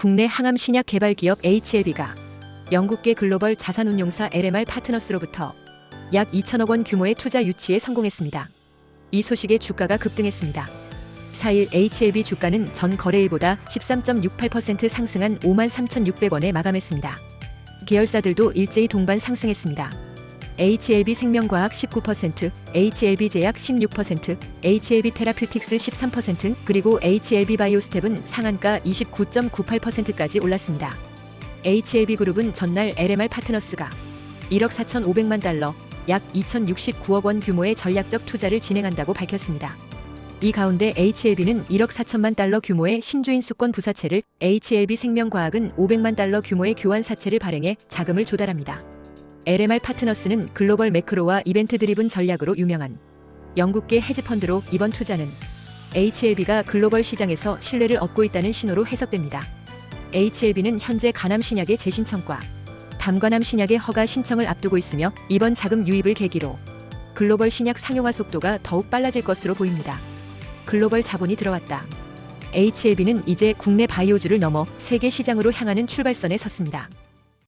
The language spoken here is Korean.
국내 항암 신약 개발 기업 HLB가 영국계 글로벌 자산운용사 LMR 파트너스로부터 약 2천억 원 규모의 투자 유치에 성공했습니다. 이 소식에 주가가 급등했습니다. 4일 HLB 주가는 전 거래일보다 13.68% 상승한 53,600원에 마감했습니다. 계열사들도 일제히 동반 상승했습니다. HLB 생명과학 19%, HLB 제약 16%, HLB 테라퓨틱스 13%, 그리고 HLB 바이오스텝은 상한가 29.98%까지 올랐습니다. HLB 그룹은 전날 LMR 파트너스가 1억 4,500만 달러, 약 2,069억 원 규모의 전략적 투자를 진행한다고 밝혔습니다. 이 가운데 HLB는 1억 4천만 달러 규모의 신주인 수권 부사채를 HLB 생명과학은 500만 달러 규모의 교환 사채를 발행해 자금을 조달합니다. LMR 파트너스는 글로벌 매크로와 이벤트 드리븐 전략으로 유명한 영국계 헤지펀드로 이번 투자는 HLB가 글로벌 시장에서 신뢰를 얻고 있다는 신호로 해석됩니다. HLB는 현재 간암 신약의 재신청과 담관암 신약의 허가 신청을 앞두고 있으며 이번 자금 유입을 계기로 글로벌 신약 상용화 속도가 더욱 빨라질 것으로 보입니다. 글로벌 자본이 들어왔다. HLB는 이제 국내 바이오주를 넘어 세계 시장으로 향하는 출발선에 섰습니다.